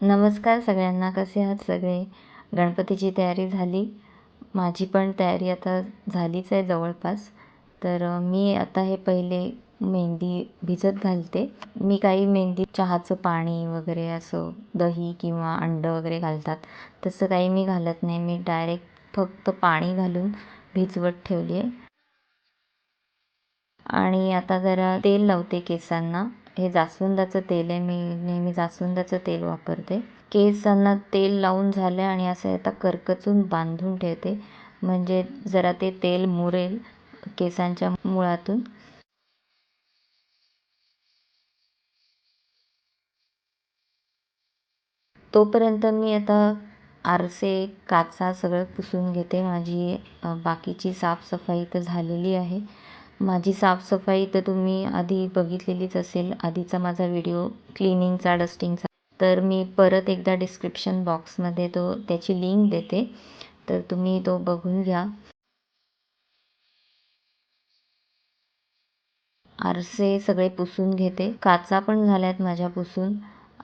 नमस्कार सगळ्यांना कसे आहात सगळे? गणपतीची तयारी झाली. माझी पण तयारी आता झालीच आहे जवळपास. तर मी आता हे पहिले मेहंदी भिजत घालते. मी काही मेहंदी चहाचं पाणी वगैरे असं दही किंवा अंडं वगैरे घालतात. तसं काही मी घालत नाही. मी डायरेक्ट फक्त पाणी घालून भिजवत ठेवली आहे. आणि आता जरा तेल लावते केसांना. हे जास्वंदाचं तेल आहे. मी नेहमी जास्वंदाचं तेल वापरते. केसांना तेल लावून झालं आणि असं आता करकचून बांधून ठेवते. म्हणजे जरा ते तेल मुरेल केसांच्या मुळातून. तोपर्यंत मी आता आरसे काचा सगळं पुसून घेते. माझी बाकीची साफसफाई तर झालेली आहे. माझी साफसफाई तर तुम्ही आधी बघितलेलीच असेल. आधीचा माझा व्हिडिओ क्लिनिंगचा डस्टिंगचा. तर मी परत एकदा डिस्क्रिप्शन बॉक्समध्ये तो त्याची लिंक देते. तर तुम्ही तो बघून घ्या. आरसे सगळे पुसून घेते. काचा पण झाल्यात माझ्या पुसून.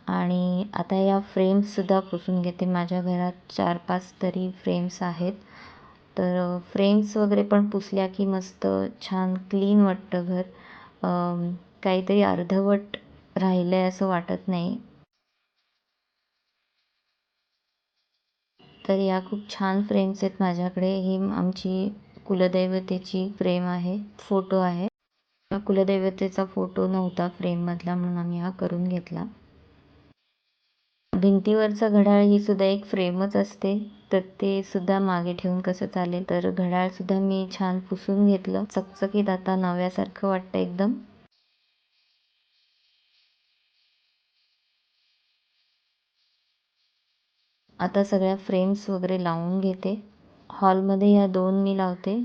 आणि आता या फ्रेम्ससुद्धा पुसून घेते. माझ्या घरात चार पाच तरी फ्रेम्स आहेत. तर फ्रेम्स वगैरे पण पुसल्या की मस्त छान क्लीन वाटतं घर. काहीतरी अर्धवट राहिलं आहे असं वाटत नाही. तर या खूप छान फ्रेम्स आहेत माझ्याकडे. ही आमची कुलदैवतेची फ्रेम आहे. फोटो आहे. कुलदैवतेचा फोटो नव्हता फ्रेममधला म्हणून आम्ही हा करून घेतला. भिंतीवरचं घड्याळ ही सुद्धा एक फ्रेमच असते. तर ते सुद्धा मागे ठेवून कसं चालेल? तर घड्याळ सुद्धा मी छान पुसून घेतलं. चकचकीत आता नव्यासारखं वाटतं एकदम. आता सगळ्या फ्रेम्स वगैरे लावून घेते. हॉलमध्ये या दोन मी लावते.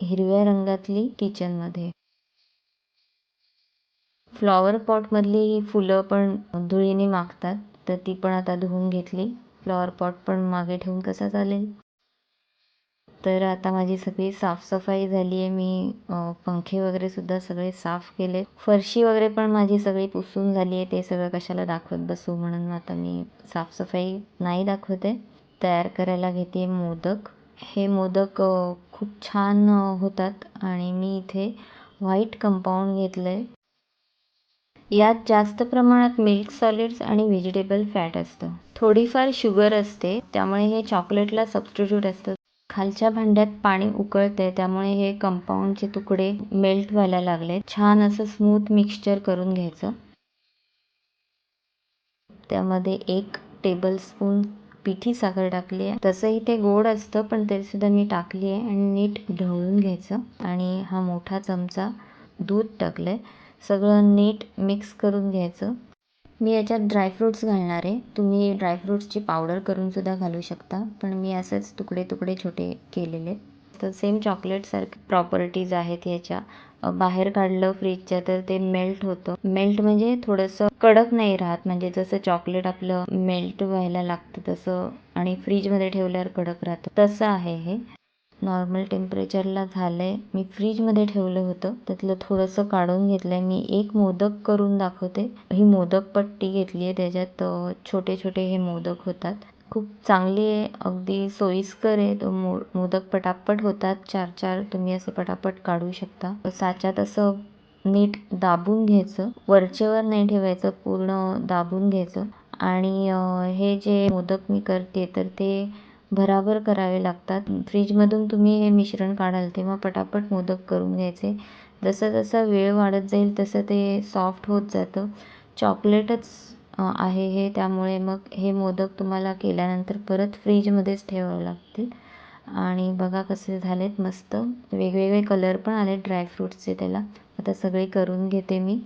हिरव्या रंगातली किचनमध्ये फ्लॉवर पॉटमधली ही फुलं पण धुळीने मागतात तर ती पण आता धुवून घेतली. फ्लॉवर पॉट पण मागे ठेवून कसा चालेल? तर आता माझी सगळी साफसफाई झाली आहे. मी पंखे वगैरे सुद्धा सगळे साफ केले. फरशी वगैरे पण माझी सगळी पुसून झाली आहे. ते सगळं कशाला दाखवत बसू म्हणून आता मी साफसफाई नाही दाखवते. तयार करायला घेते मोदक. हे मोदक खूप छान होतात. आणि मी इथे व्हाईट कंपाऊंड घेतलं आहे यात जास्त प्रमाणात मिल्क सॉलिड्स आणि व्हेजिटेबल फॅट असतं. थोडीफार शुगर असते त्यामुळे हे चॉकलेटला सबस्टिट्यूट असतं. खालच्या भांड्यात पाणी उकळते त्यामुळे हे कंपाऊंडचे तुकडे मेल्ट व्हायला लागले. छान असं स्मूथ मिक्सचर करून घ्यायचं. त्यामध्ये एक टेबलस्पून पिठी साखर टाकली आहे. तसंही ते गोड असतं पण तरीसुद्धा मी टाकली आहे आणि नीट ढवळून घ्यायचं. आणि हा मोठा चमचा दूध टाकलं आहे सगळं नीट मिक्स करून घ्यायचं. मी याच्यात ड्रायफ्रूट्स घालणार आहे. तुम्ही ड्रायफ्रूट्सची पावडर करूनसुद्धा घालू शकता. पण मी असंच तुकडे तुकडे छोटे केलेले. तर सेम चॉकलेटसारखे प्रॉपर्टीज आहेत याच्या. बाहेर काढलं फ्रीजच्या तर ते मेल्ट होतं. मेल्ट म्हणजे थोडंसं कडक नाही राहत. म्हणजे जसं चॉकलेट आपलं मेल्ट व्हायला लागतं तसं आणि फ्रीजमध्ये ठेवल्यावर कडक राहतं. तसं आहे हे. नॉर्मल टेम्परेचरला झालं आहे मी फ्रीजमध्ये ठेवलं होतं. त्यातलं थोडंसं काढून घेतलं आहे मी एक मोदक करून दाखवते. ही मोदक पट्टी घेतली आहे. त्याच्यात छोटे छोटे हे मोदक होतात. खूप चांगली आहे. अगदी सोयीस्कर आहे. तो मो मोदक पटापट होतात. चार चार तुम्ही असे पटापट काढू शकता. साच्यात असं नीट दाबून घ्यायचं. वरचेवर नाही ठेवायचं. पूर्ण दाबून घ्यायचं. आणि हे जे मोदक मी करते तर ते भराभर करावे लागतात. फ्रीजमधून तुम्ही हे मिश्रण काढाल तेव्हा पटापट मोदक करून घ्यायचे. जसं जसं वेळ वाढत जाईल तसं ते सॉफ्ट होत जातं. चॉकलेटच आहे हे त्यामुळे मग हे मोदक तुम्हाला केल्यानंतर परत फ्रीजमध्येच ठेवावे लागतील. आणि बघा कसे झालेत मस्त. वेगवेगळे कलर पण आले ड्रायफ्रूट्सचे त्याला. आता सगळे करून घेते मी.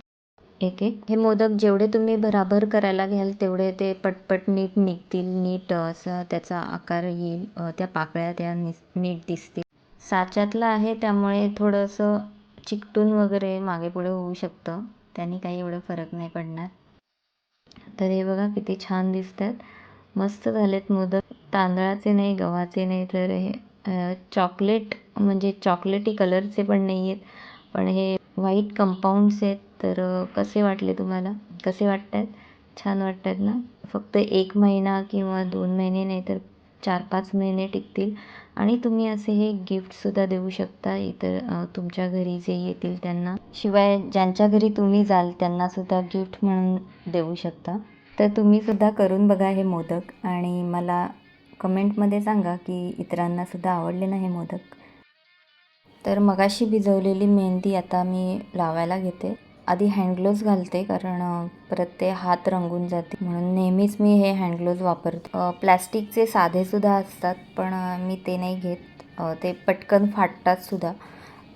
एक एक हे मोदक जेवढे तुम्ही भराभर करायला घ्याल तेवढे ते पटपट नीट निघतील. नीट असं त्याचा आकार येईल. त्या पाकळ्या त्या नीट दिसतील. साच्यातलं आहे त्यामुळे थोडंसं चिकटून वगैरे मागे पुढे होऊ शकतं. त्याने काही एवढं फरक नाही पडणार. तर हे बघा किती छान दिसतात. मस्त झालेत मोदक. तांदळाचे नाही गव्हाचे नाही तर हे चॉकलेट म्हणजे चॉकलेटी कलरचे पण नाही आहेत पण हे व्हाईट कंपाऊंड्स आहेत. तर कसे वाटले तुम्हाला? कसे वाटत आहेत छान वाटत आहेत ना? फक्त एक महिना किंवा दोन महिने नाही तर चार पाच महिने टिकतील. आणि तुम्ही असे हे गिफ्टसुद्धा देऊ शकता इतर तुमच्या घरी जे येतील त्यांना. शिवाय ज्यांच्या घरी तुम्ही जाल त्यांनासुद्धा गिफ्ट म्हणून देऊ शकता. तर तुम्हीसुद्धा करून बघा हे मोदक. आणि मला कमेंटमध्ये सांगा की इतरांनासुद्धा आवडले ना हे मोदक. तर मगाशी भिजवलेली मेहंदी आता मी लावायला घेते. आधी हँडग्लोव्ज घालते कारण परत ते हात रंगून जाते म्हणून नेहमीच मी हे हँडग्लोव्ज वापरते. प्लॅस्टिकचे साधेसुद्धा असतात पण मी ते नाही घेत. ते पटकन फाटतात सुद्धा.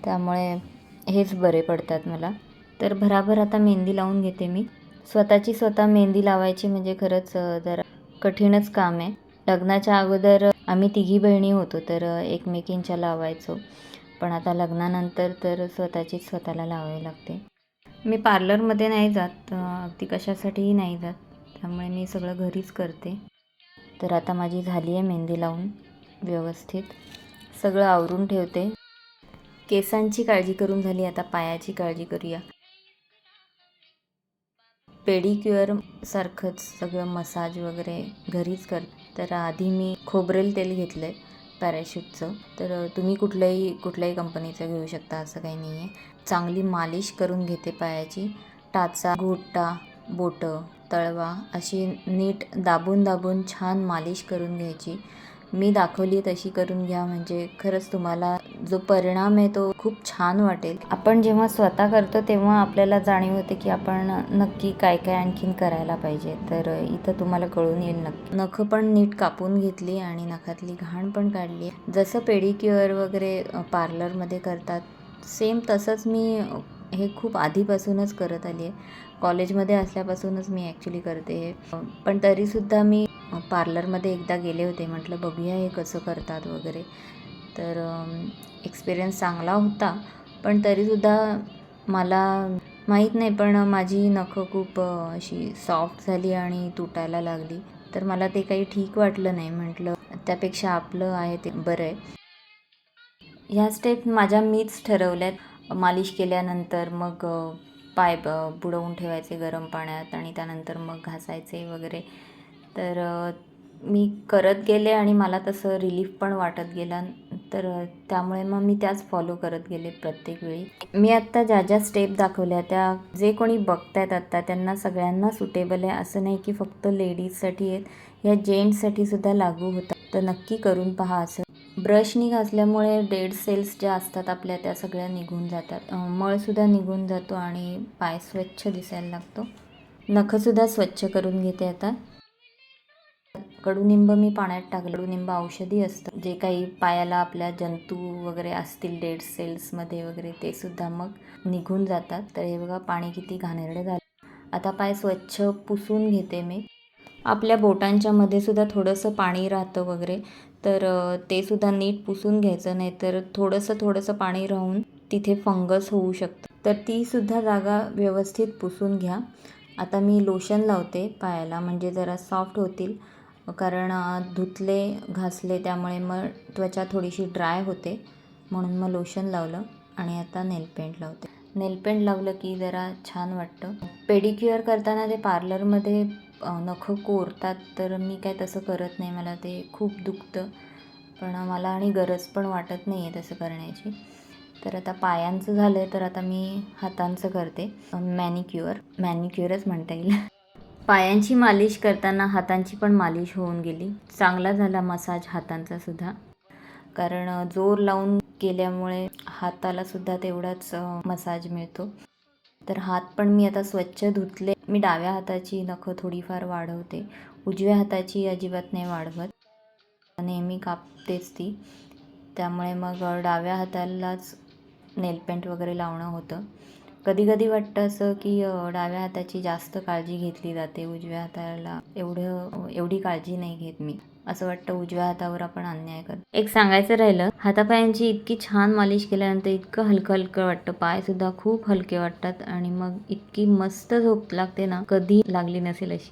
त्यामुळे हेच बरे पडतात मला. तर भराभर आता मेहंदी लावून घेते मी. स्वतःची स्वतः मेहंदी लावायची म्हणजे खरंच जरा कठीणच काम आहे. लग्नाच्या अगोदर आम्ही तिघी बहिणी होतो तर एकमेकींच्या लावायचो. पण आता लग्नानंतर तर स्वतःचीच स्वतःला लावावी लागते. मी पार्लरमध्ये नाही जात ती अगदी कशासाठीही नाही जात. त्यामुळे मी सगळं घरीच करते. तर आता माझी झाली आहे मेहंदी लावून व्यवस्थित. सगळं आवरून ठेवते. केसांची काळजी करून झाली आता पायाची काळजी करूया. पेडिक्युअर सारखंच सगळं मसाज वगैरे घरीच कर. तर आधी मी खोबरेल तेल घेतलं आहे पॅराशूटचं. तर तुम्ही कुठल्याही कुठल्याही कंपनीचं घेऊ शकता असं काही नाही आहे चांगली मालिश करून घेते पायाची. टाचा घोटा बोटं तळवा अशी नीट दाबून दाबून छान मालिश करून घ्यायची. मी दाखवली तशी करून घ्या म्हणजे खरंच तुम्हाला जो परिणाम आहे तो खूप छान वाटेल. आपण जेव्हा स्वतः करतो तेव्हा आपल्याला जाणीव होते की आपण नक्की काय काय आणखीन करायला पाहिजे. तर इथं तुम्हाला कळून येईल नक्की. नखं पण नीट कापून घेतली आणि नखातली घाण पण काढली. जसं पेडिक्युअर वगैरे पार्लरमध्ये करतात सेम तसंच मी हे खूप आधीपासूनच करत आली आहे कॉलेजमध्ये असल्यापासूनच मी ॲक्च्युली करते हे. पण तरीसुद्धा मी पार्लरमध्ये एकदा गेले होते. म्हटलं बघूया हे कसं करतात वगैरे. तर एक्सपिरियन्स चांगला होता. पण तरीसुद्धा मला माहीत नाही पण माझी नखं खूप अशी सॉफ्ट झाली आणि तुटायला लागली. तर मला ते काही ठीक वाटलं नाही. म्हटलं त्यापेक्षा आपलं आहे ते बरं आहे. ह्या स्टेप माझ्या मीच ठरवल्यात. मालिश केल्यानंतर मग पाय ब बुडवून ठेवायचे गरम पाण्यात आणि त्यानंतर मग घासायचे वगैरे. तर मी करत गेले आणि मला तसं रिलीफ पण वाटत गेला. तर त्यामुळे मग मी त्याच फॉलो करत गेले प्रत्येक वेळी. मी आत्ता ज्या ज्या स्टेप दाखवल्या त्या जे कोणी बघतायत आत्ता त्यांना सगळ्यांना सुटेबल आहे. असं नाही की फक्त लेडीजसाठी आहेत. या जेंट्ससाठी सुद्धा लागू होतात. तर नक्की करून पहा असं. ब्रशनी घासल्यामुळे डेड सेल्स ज्या असतात आपल्या त्या सगळ्या निघून जातात. मळसुद्धा निघून जातो आणि पाय स्वच्छ दिसायला लागतो. नखंसुद्धा स्वच्छ करून घेते आता. कडुनिंब मी पाण्यात टाकलं. कडुनिंब औषधी असतं. जे काही पायाला आपल्या जंतू वगैरे असतील डेड सेल्समध्ये वगैरे ते सुद्धा मग निघून जातात. तर हे बघा पाणी किती घाणेरडे झालं. आता पाय स्वच्छ पुसून घेते मी. आपल्या बोटांच्या मध्ये सुद्धा थोडंसं पाणी राहतं वगैरे. तर ते सुद्धा नीट पुसून घ्यायचं नाही तर थोडंसं थोडंसं पाणी राहून तिथे फंगस होऊ शकतं. तर तीसुद्धा जागा व्यवस्थित पुसून घ्या. आता मी लोशन लावते पायाला म्हणजे जरा सॉफ्ट होतील. कारण धुतले घासले त्यामुळे मग त्वचा थोडीशी ड्राय होते. म्हणून मग लोशन लावलं आणि आता नेल पेंट लावते. नेल पेंट लावलं की जरा छान वाटतं. पेडिक्युअर करताना ते पार्लरमध्ये नखं कोरतात तर मी काय तसं करत नाही. मला ते खूप दुखतं. पण मला आणि गरज पण वाटत नाही आहे तसं करण्याची. तर आता पायांचं झालं आहे तर आता मी हातांचं करते. मॅनिक्युअर. मॅनिक्युअरच म्हणता येईल. पायांची मालिश करताना हातांची पण मालिश होऊन गेली. चांगला झाला मसाज हातांचा सुद्धा. कारण जोर लावून केल्यामुळे हाताला सुद्धा तेवढाच मसाज मिळतो. तर हात पण मी आता स्वच्छ धुतले. मी डाव्या हाताची नखं थोडीफार वाढवते. उजव्या हाताची अजिबात नाही वाढवत. नेहमी कापतेच ती. त्यामुळे मग डाव्या हातालाच नेलपेंट वगैरे लावणं होतं. कधी कधी वाटतं असं की डाव्या हाताची जास्त काळजी घेतली जाते. उजव्या हाताला एवढं एवढी काळजी नाही घेत मी. असं वाटतं उजव्या हातावर आपण अन्याय करतो. एक सांगायचं राहिलं हातापायांची इतकी छान मालिश केल्यानंतर इतकं हलकं हलकं वाटतं पायसुद्धा खूप हलके वाटतात आणि मग इतकी मस्त झोप लागते ना कधी लागली नसेल अशी.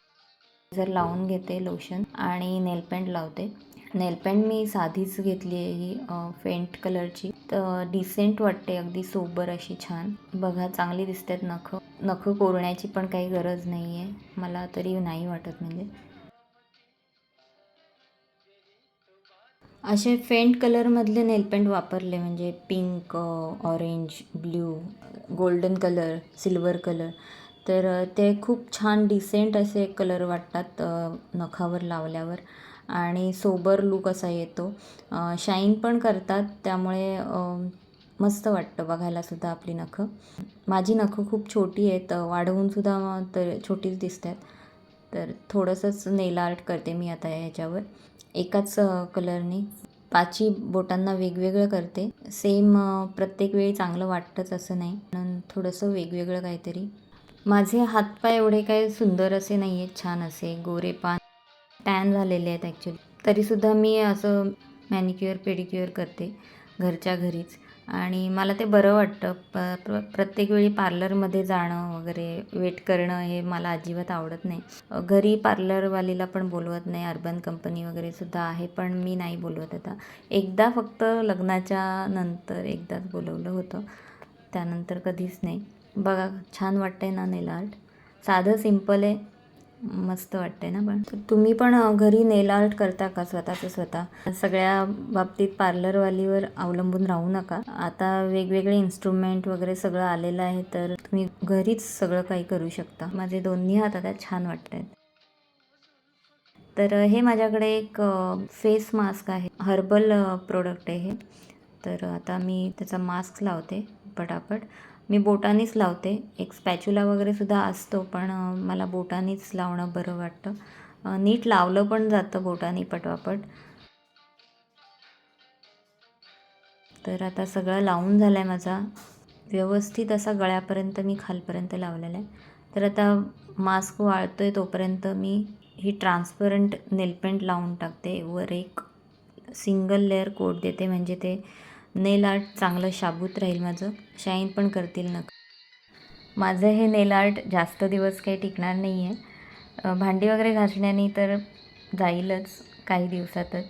जर लावून घेते लोशन आणि नेलपेंट लावते. नेलपेंट मी साधीच घेतली आहे ही फेंट कलरची. तर डिसेंट वाटते अगदी सोबर अशी छान. बघा चांगली दिसतात नखं. नखं कोरण्याची पण काही गरज नाही आहे मला तरी नाही वाटत म्हणजे. असे फेंट कलरमधले नेलपेंट वापरले म्हणजे pink orange blue golden colour silver colour. तर ते खूप छान डिसेंट असे कलर वाटतात नखावर लावल्यावर. आणि सोबर लूक असा येतो. शाईन पण करतात त्यामुळे मस्त वाटतं बघायलासुद्धा आपली नखं. माझी नखं खूप छोटी आहेत वाढवूनसुद्धा तर छोटीच दिसतात. तर थोडंसंच नेल आर्ट करते मी आता याच्यावर. एकाच कलरने पाचही बोटांना वेगवेगळं करते. सेम प्रत्येक वेळी चांगलं वाटतंच असं नाही. म्हणून थोडंसं वेगवेगळं काहीतरी. माझे हातपाय एवढे काय सुंदर असे नाही आहेत छान असे. गोरेपान टॅन झालेले आहेत ॲक्च्युली तरीसुद्धा मी असं मॅनिक्युअर पेडिक्युअर करते. घरच्या घरीच. आणि मला ते बरं वाटतं. प प्र प्रत्येक वेळी पार्लरमध्ये जाणं वगैरे वेट करणं हे मला अजिबात आवडत नाही. घरी पार्लरवालीला पण बोलवत नाही. अर्बन कंपनी वगैरे सुद्धा आहे पण मी नाही बोलवत आता. एकदा फक्त लग्नाच्या नंतर एकदाच बोलवलं होतं. त्यानंतर कधीच नाही. बघा छान वाटतंय ना नेल आर्ट साधं सिंपल आहे. मस्त वाटते ना पण. तर तुम्ही पण घरी नेल आर्ट करता का स्वतःचं स्वतः? सगळ्या बाबतीत पार्लरवालीवर अवलंबून राहू नका. आता वेगवेगळे इन्स्ट्रुमेंट वगैरे सगळं आलेलं आहे तर तुम्ही घरीच सगळं काही करू शकता. माझे दोन्ही हात आता छान वाटत आहेत तर हे माझ्याकडे एक फेस मास्क आहे. हर्बल प्रोडक्ट आहे हे. तर आता मी त्याचा मास्क लावते पटापट. मी बोटानीच लावते. एक स्पॅच्युला वगैरे सुद्धा असतो पण मला बोटानीच लावणं बरं वाटतं. नीट लावलं पण जातं बोटानी पटवापट. तर आता सगळं लावून झालं आहे माझा. व्यवस्थित असा गळ्यापर्यंत मी खालपर्यंत लावलेला आहे. तर आता मास्क वाळतो आहे तोपर्यंत मी ही ट्रान्सपरंट नेलपेंट लावून टाकते. वर एक सिंगल लेअर कोट देते म्हणजे ते नेल आर्ट चांगलं शाबूत राहील माझं शाईन पण करतील नक. माझं हे नेल आर्ट जास्त दिवस काही टिकणार नाही आहे भांडी वगैरे घासण्याने तर जाईलच काही दिवसातच.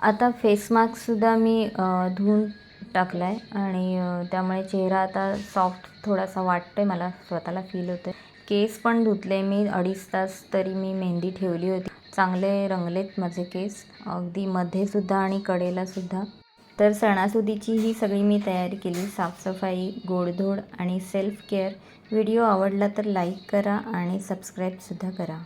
आता फेस मास्कसुद्धा मी धुवून टाकला आहे आणि त्यामुळे चेहरा आता सॉफ्ट थोडासा वाटतो आहे मला स्वतःला फील होतं आहे केस पण धुतले मी अडीच तास तरी मी मेहंदी ठेवली होती. चांगले रंगलेत माझे केस अगदी मध्येसुद्धा आणि कडेलासुद्धा. तर सणासुदीची ही सगळी मी तयारी केली. साफसफाई गोडधोड आणि सेल्फ केअर व्हिडिओ आवडला तर लाईक करा आणि सबस्क्राईबसुद्धा करा.